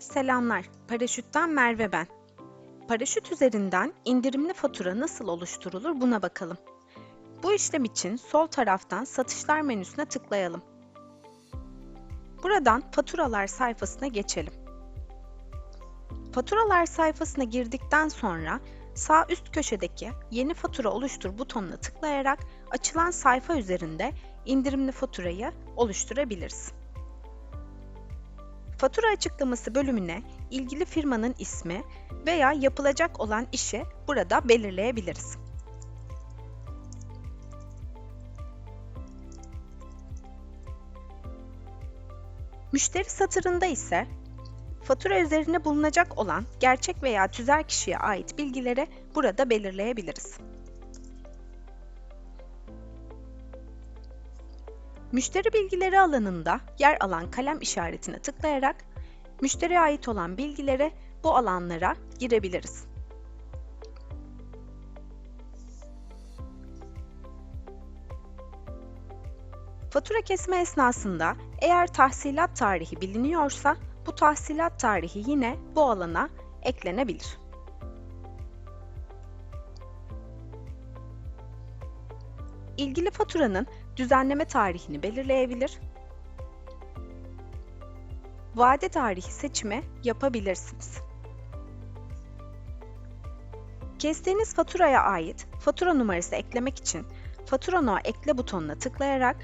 Selamlar, Paraşütten Merve ben. Paraşüt üzerinden indirimli fatura nasıl oluşturulur buna bakalım. Bu işlem için sol taraftan Satışlar menüsüne tıklayalım. Buradan Faturalar sayfasına geçelim. Faturalar sayfasına girdikten sonra sağ üst köşedeki Yeni fatura oluştur butonuna tıklayarak açılan sayfa üzerinde indirimli faturayı oluşturabiliriz. Fatura açıklaması bölümüne ilgili firmanın ismi veya yapılacak olan işi burada belirleyebiliriz. Müşteri satırında ise fatura üzerine bulunacak olan gerçek veya tüzel kişiye ait bilgileri burada belirleyebiliriz. Müşteri bilgileri alanında yer alan kalem işaretine tıklayarak müşteriye ait olan bilgileri bu alanlara girebiliriz. Fatura kesme esnasında eğer tahsilat tarihi biliniyorsa bu tahsilat tarihi yine bu alana eklenebilir. İlgili faturanın düzenleme tarihini belirleyebilir, vade tarihi seçimi yapabilirsiniz. Kestiğiniz faturaya ait fatura numarası eklemek için Fatura No Ekle butonuna tıklayarak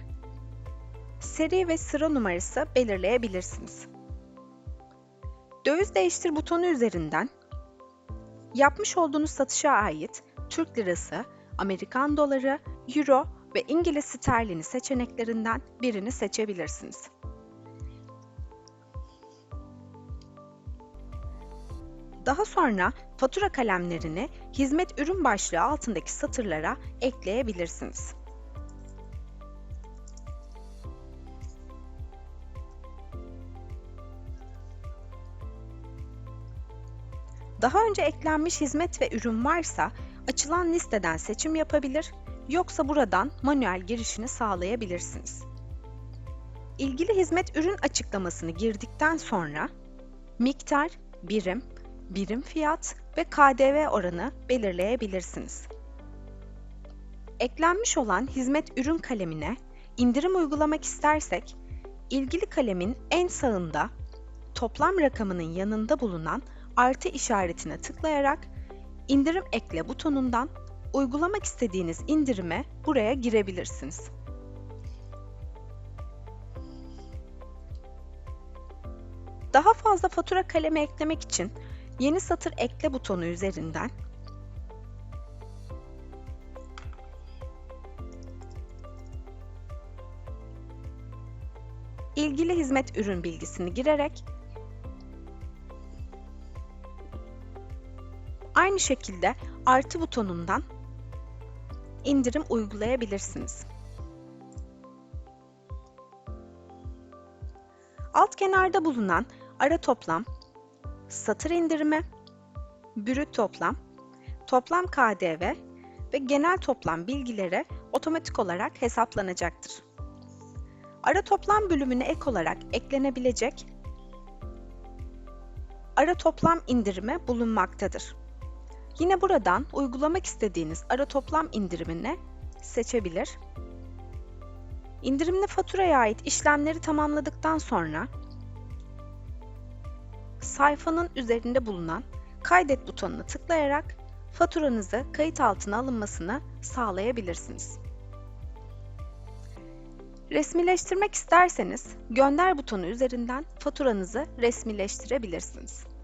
seri ve sıra numarası belirleyebilirsiniz. Döviz değiştir butonu üzerinden yapmış olduğunuz satışa ait Türk lirası, Amerikan doları, euro ve İngiliz sterlini seçeneklerinden birini seçebilirsiniz. Daha sonra fatura kalemlerini hizmet ürün başlığı altındaki satırlara ekleyebilirsiniz. Daha önce eklenmiş hizmet ve ürün varsa açılan listeden seçim yapabilir, yoksa buradan manuel girişini sağlayabilirsiniz. İlgili hizmet ürün açıklamasını girdikten sonra miktar, birim, birim fiyat ve KDV oranı belirleyebilirsiniz. Eklenmiş olan hizmet ürün kalemine indirim uygulamak istersek, ilgili kalemin en sağında toplam rakamının yanında bulunan artı işaretine tıklayarak indirim ekle butonundan uygulamak istediğiniz indirime buraya girebilirsiniz. Daha fazla fatura kalemi eklemek için yeni satır ekle butonu üzerinden ilgili hizmet ürün bilgisini girerek Aynı şekilde artı butonundan indirim uygulayabilirsiniz. Alt kenarda bulunan ara toplam, satır indirimi, brüt toplam, toplam KDV ve genel toplam bilgileri otomatik olarak hesaplanacaktır. Ara toplam bölümüne ek olarak eklenebilecek ara toplam indirimi bulunmaktadır. Yine buradan uygulamak istediğiniz ara toplam indirimini seçebilir. İndirimli faturaya ait işlemleri tamamladıktan sonra sayfanın üzerinde bulunan kaydet butonuna tıklayarak faturanızı kayıt altına alınmasını sağlayabilirsiniz. Resmileştirmek isterseniz gönder butonu üzerinden faturanızı resmileştirebilirsiniz.